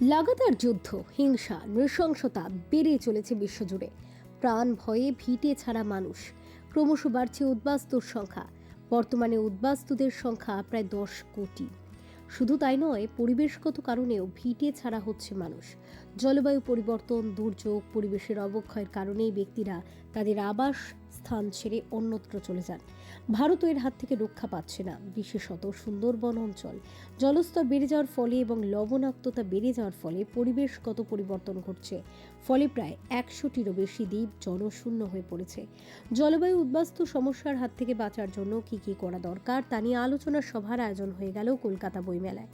লাগাতার যুদ্ধ, হিংসা, নৃশংসতা বেড়ে চলেছে বিশ্বজুড়ে। প্রাণ ভয়ে ভিটে ছাড়া মানুষ। ক্রমশ বাড়ছে উদ্বাস্তুর সংখ্যা। বর্তমানে উদ্বাস্তুদের সংখ্যা প্রায় দশ কোটি। শুধু তাই নয়, পরিবেশগত কারণেও ভিটে ছাড়া হচ্ছে মানুষ। জলবায়ু পরিবর্তন, দুর্যোগ, পরিবেশের অবক্ষয়ের কারণেই ব্যক্তিরা তাদের আবাস স্থান ছেড়ে অন্যত্র চলে যান। ভারত এর হাত থেকে রক্ষা পাচ্ছে না। বিশেষত সুন্দরবন অঞ্চল। জলস্তর বেড়ে যাওয়ার ফলে এবং লবণাক্ততা বেড়ে যাওয়ার ফলে পরিবেশগত পরিবর্তন ঘটছে। ফলে প্রায় একশোটিরও বেশি দ্বীপ জনশূন্য হয়ে পড়েছে। জলবায়ু উদ্বাস্তু সমস্যার হাত থেকে বাঁচার জন্য কি কি করা দরকার তা নিয়ে আলোচনা সভার আয়োজন হয়ে গেল কলকাতা বইমেলায়।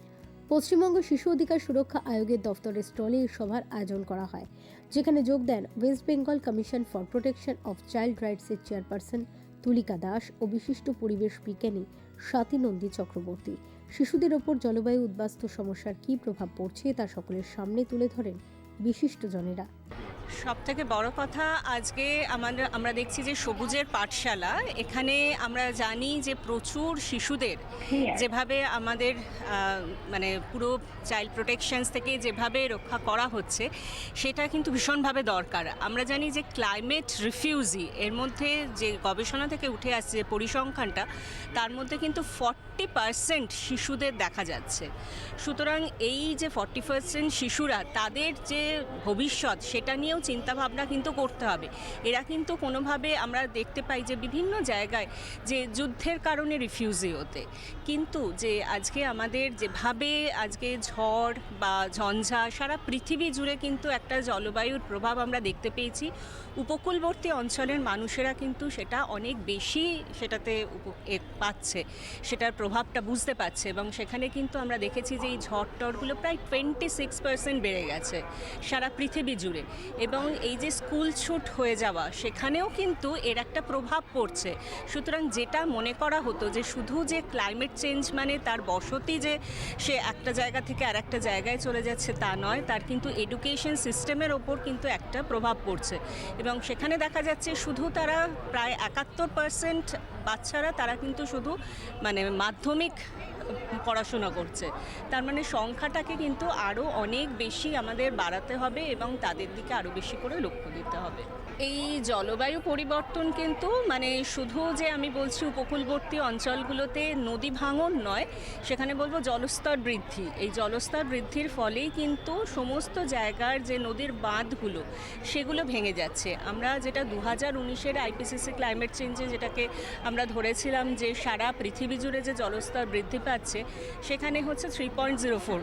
পশ্চিমবঙ্গ শিশু অধিকার সুরক্ষা আয়োগের দফতরের স্টলে এই সভার আয়োজন করা হয়, যেখানে যোগ দেন West Bengal commission for protection of child রাইটসের chairperson Tulika Das ও বিশিষ্ট পরিবেশ বিজ্ঞানী স্বাতী নন্দী চক্রবর্তী। শিশুদের ওপর জলবায়ু উদ্বাস্ত সমস্যার কী প্রভাব পড়ছে তা সকলের সামনে তুলে ধরেন বিশিষ্টজনেরা সব থেকে বড় কথা আজকে আমাদের আমরা দেখছি যে সবুজের পাঠশালা এখানে আমরা জানি যে প্রচুর শিশুদের যেভাবে আমাদের মানে পুরো চাইল্ড প্রোটেকশনস থেকে যেভাবে রক্ষা করা হচ্ছে সেটা কিন্তু ভীষণভাবে দরকার। আমরা জানি যে ক্লাইমেট রিফিউজি এর মধ্যে যে গবেষণা থেকে উঠে আসছে যে পরিসংখ্যানটা তার মধ্যে কিন্তু ফর্টি পার্সেন্ট শিশুদের দেখা যাচ্ছে। সুতরাং এই যে ফর্টি পার্সেন্ট শিশুরা তাদের যে ভবিষ্যৎ সেটা নিয়েও চিন্তাভাবনা কিন্তু করতে হবে। এরা কিন্তু কোনোভাবে আমরা দেখতে পাই যে বিভিন্ন জায়গায় যে যুদ্ধের কারণে রিফিউজি হতে কিন্তু যে আজকে আমাদের যেভাবে আজকে ঝড় বা ঝঞ্ঝা সারা পৃথিবী জুড়ে কিন্তু একটা জলবায়ুর প্রভাব আমরা দেখতে পেয়েছি, উপকূলবর্তী অঞ্চলের মানুষেরা কিন্তু সেটা অনেক বেশি সেটাতে পাচ্ছে, সেটার প্রভাবটা বুঝতে পারছে এবং সেখানে কিন্তু আমরা দেখেছি যে এই ঝড় টড়গুলো প্রায় টোয়েন্টি সিক্স পার্সেন্ট বেড়ে গেছে সারা পৃথিবী জুড়ে। এবং এই যে স্কুল ছুট হয়ে যাওয়া, সেখানেও কিন্তু এর একটা প্রভাব পড়ছে। সুতরাং যেটা মনে করা হতো যে শুধু যে ক্লাইমেট চেঞ্জ মানে তার বসতি যে সে একটা জায়গা থেকে আর একটা জায়গায় চলে যাচ্ছে তা নয়, তার কিন্তু এডুকেশন সিস্টেমের ওপর কিন্তু একটা প্রভাব পড়ছে। এবং সেখানে দেখা যাচ্ছে শুধু তারা প্রায় একাত্তর পার্সেন্ট বাচ্চারা, তারা কিন্তু শুধু মানে মাধ্যমিক পড়াশোনা করছে। তার মানে সংখ্যাটাকে কিন্তু আরও অনেক বেশি আমাদের বাড়াতে হবে এবং তাদের দিকে আরও বেশি করে লক্ষ্য দিতে হবে। এই জলবায়ু পরিবর্তন কিন্তু মানে শুধু যে আমি বলছি উপকূলবর্তী অঞ্চলগুলোতে নদী ভাঙন নয়, সেখানে বলব জলস্তর বৃদ্ধি। এই জলস্তর বৃদ্ধির ফলেই কিন্তু সমস্ত জায়গার যে নদীর বাঁধগুলো, সেগুলো ভেঙে যাচ্ছে। আমরা যেটা দু হাজার উনিশের আইপিসিসি ক্লাইমেট চেঞ্জে যেটাকে আমরা ধরেছিলাম যে সারা পৃথিবী জুড়ে যে জলস্তর বৃদ্ধি পাচ্ছে সেখানে হচ্ছে three point zero four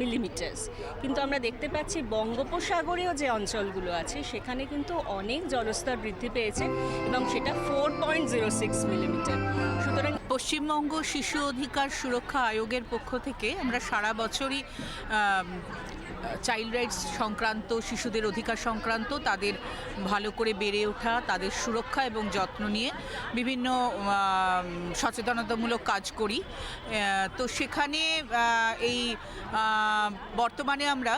millimetres কিন্তু আমরা দেখতে পাচ্ছি বঙ্গোপসাগরীয় যে অঞ্চলগুলো আছে, সেখানে কিন্তু অনেক জলস্তর বৃদ্ধি পেয়েছে এবং সেটা four point zero six millimetre সুতরাং পশ্চিমবঙ্গ শিশু অধিকার সুরক্ষা আয়োগের পক্ষ থেকে আমরা সারা বছরই চাইল্ড রাইটস সংক্রান্ত, শিশুদের অধিকার সংক্রান্ত, তাদের ভালো করে বেড়ে ওঠা, তাদের সুরক্ষা এবং যত্ন নিয়ে বিভিন্ন সচেতনতামূলক কাজ করি। তো সেখানে এই বর্তমানে আমরা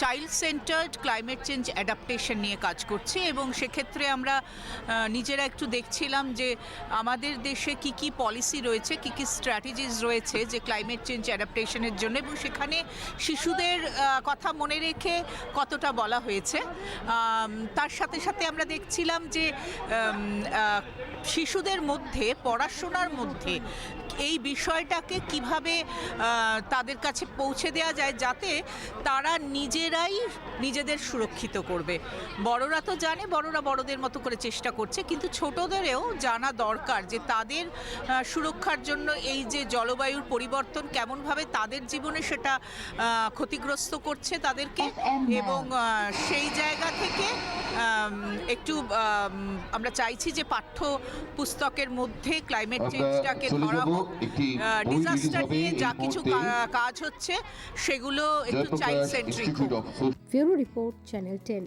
child centred climate change adaptation নিয়ে কাজ করছি এবং সেক্ষেত্রে আমরা নিজেরা একটু দেখছিলাম যে আমাদের দেশে কি কি পলিসি রয়েছে, কি কি স্ট্র্যাটেজিস রয়েছে যে ক্লাইমেট চেঞ্জ অ্যাডাপ্টেশনের জন্য এবং সেখানে শিশুদের কথা মনে রেখে কতটা বলা হয়েছে। তার সাথে সাথে আমরা দেখছিলাম যে শিশুদের মধ্যে, পড়াশোনার মধ্যে এই বিষয়টাকে কীভাবে তাদের কাছে পৌঁছে দেওয়া যায় যাতে তারা নিজেরাই নিজেদের সুরক্ষিত করবে। বড়রা তো জানে বড়রা বড়দের মতো করে চেষ্টা করছে কিন্তু ছোটদেরও জানা দরকার যে তাদের সুরক্ষার জন্য এই যে জলবায়ুর পরিবর্তন কেমনভাবে তাদের জীবনে সেটা ক্ষতিগ্রস্ত করছে তাদেরকে এবং সেই জায়গা থেকে একটু আমরা চাইছি যে পাঠ্য পুস্তকের মধ্যে ক্লাইমেট চেঞ্জটাকে চলে ধরা হোক ডিজাস্টার নিয়ে যা কিছু কাজ হচ্ছে সেগুলো একটু চাইল্ড সেন্ট্রিক হোক। Bureau report channel ten